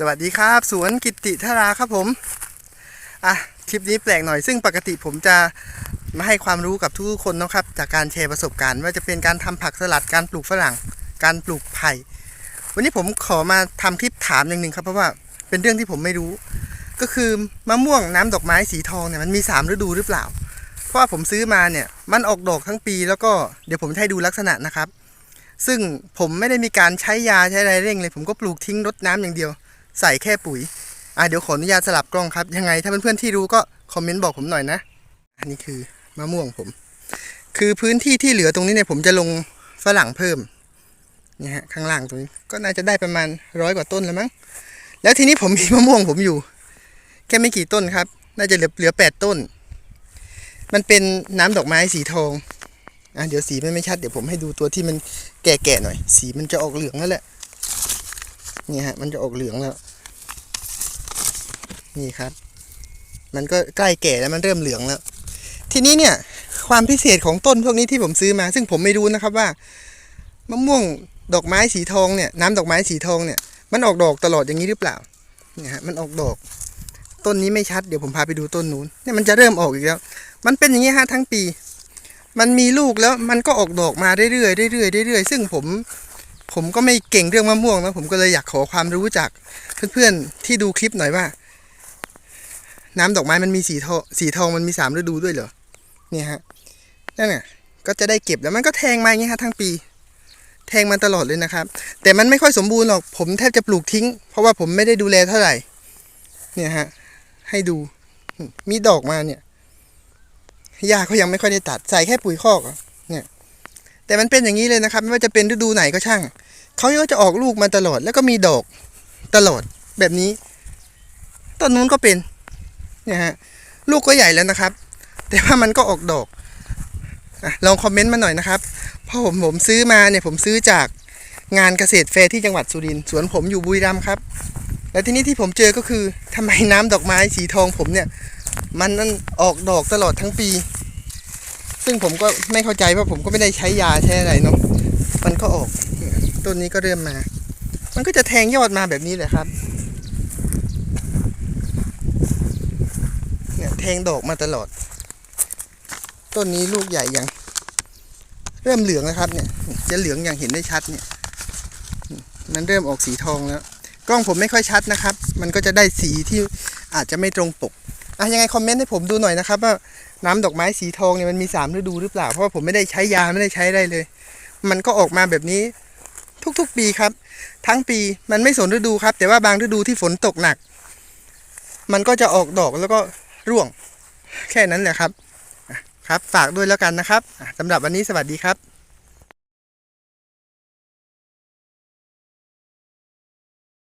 สวัสดีครับ สวนกิติธาราครับผมอะคลิปนี้แปลกหน่อยซึ่งปกติผมจะมาให้ความรู้กับทุกคนนะครับ จากการแชร์ประสบการณ์ว่าจะเป็นการทำผักสลัดการปลูกฝรั่ง การปลูกไผ่วันนี้ผมขอมาทำคลิปถามอย่างหนึ่งครับเพราะว่าเป็นเรื่องที่ผมไม่รู้ ก็คือมะม่วงน้ำดอกไม้สีทองเนี่ยมันมีสามฤดูหรือเปล่า เพราะว่าผมซื้อมาเนี่ยมันออกดอกทั้งปี แล้วก็เดี๋ยวผมให้ดูลักษณะนะครับ ซึ่งผมไม่ได้มีการใช้ยาใช้อะไรเร่งเลย ผมก็ปลูกทิ้งรดน้ำอย่างเดียว ใส่แค่ปุ๋ยอะเดี๋ยวขออนุญาตสลับกล้องครับ ยังไง ถ้าเพื่อนๆที่รู้ก็คอมเมนต์บอกผมหน่อยนะ อันนี้คือมะม่วงผม คือพื้นที่ที่เหลือตรงนี้เนี่ยผมจะลงฝรั่งเพิ่มเนี่ยฮะข้างล่างตรงนี้ก็น่าจะได้ประมาณร้อยกว่าต้นแล้วมั้ง แล้วทีนี้ผมมีมะม่วงผมอยู่ แค่ไม่กี่ต้นครับ น่าจะเหลือเหลือแปดต้น มันเป็นน้ำดอกไม้สีทองอะเดี๋ยวสีมันไม่ชัดเดี๋ยวผมให้ดูตัวที่มันแก่ๆหน่อย สีมันจะออกเหลืองแล้วแหละนี่ฮะมันจะออกเหลืองแล้ว นี่ครับ มันก็ใกล้แก่แล้วมันเริ่มเหลืองแล้ว ทีนี้เนี่ย ความพิเศษของต้นพวกนี้ที่ผมซื้อมา ซึ่งผมไม่รู้นะครับว่ามะม่วงดอกไม้สีทองเนี่ยน้ำดอกไม้สีทองเนี่ยมันออกดอกตลอดอย่างนี้หรือเปล่าเนี่ยฮะมันออกดอก ต้นนี้ไม่ชัดเดี๋ยวผมพาไปดูต้นนู้นเนี่ยมันจะเริ่มออกอีกแล้ว มันเป็นอย่างนี้ฮะทั้งปี มันมีลูกแล้วมันก็ออกดอกมาเรื่อยๆเรื่อยๆเรื่อยๆซึ่งผมผมก็ไม่เก่งเรื่องมะม่วงนะผมก็เลยอยากขอความรู้จากเพื่อนๆที่ดูคลิปหน่อยว่า น้ำดอกไม้มันมีสีทองสีทองมันมีสามฤดูด้วยเหรอเนี่ยฮะนั่นน่ะก็จะได้เก็บแล้วมันก็แทงมาอย่างเงี้ยฮะทั้งปี แทงมาตลอดเลยนะครับ แต่มันไม่ค่อยสมบูรณ์หรอกผมแทบจะปลูกทิ้ง เพราะว่าผมไม่ได้ดูแลเท่าไหร่ เนี่ยฮะให้ดูมีดอกมาเนี่ยหญ้าเขายังไม่ค่อยได้ตัดใส่แค่ปุ๋ยคอกเนี่ย แต่มันเป็นอย่างนี้เลยนะครับ ไม่ว่าจะเป็นฤดูไหนก็ช่างเขาก็จะออกลูกมาตลอด แล้วก็มีดอกตลอดแบบนี้ต้นนู้นก็เป็น เนี่ยฮะลูกก็ใหญ่แล้วนะครับ แต่ว่ามันก็ออกดอกอลองคอมเมนต์มาหน่อยนะครับเพราะผมผมซื้อมาเนี่ยผมซื้อจากงานเกษตรแฟร์ที่จังหวัดสุรินทร์สวนผมอยู่บุรีรัมย์ครับ แล้วทีนี้ที่ผมเจอก็คือทำไมน้ำดอกไม้สีทองผมเนี่ย มันนั่นออกดอกตลอดทั้งปี ซึ่งผมก็ไม่เข้าใจเพราะผมก็ไม่ได้ใช้ยาใช้อะไรเนาะมันก็ออกต้นนี้ก็เริ่มมา มันก็จะแทงยอดมาแบบนี้แหละครับ เนี่ยแท งดอกมาตลอด ต้นนี้ลูกใหญ่ยัง เริ่มเหลืองแล้วครับเนี่ย จะเหลืองอย่างเห็นได้ชัดเนี่ย มันเริ่มออกสีทองแล้ว กล้องผมไม่ค่อยชัดนะครับ มันก็จะได้สีที่อาจจะไม่ตรงปกอะยังไงคอมเมนต์ให้ผมดูหน่อยนะครับว่าน้ำดอกไม้สีทองเนี่ยมันมีสามฤดูหรือเปล่า เพราะว่าผมไม่ได้ใช้ยาไม่ได้ใช้อะไรเลย มันก็ออกมาแบบนี้ ทุกๆปีครับ ทั้งปีมันไม่สนฤดูครับ แต่ว่าบางฤดูที่ฝนตกหนัก มันก็จะออกดอกแล้วก็ ร่วง แค่นั้นแหละครับครับฝากด้วยแล้วกันนะครับสำหรับวันนี้สวัสดีครับ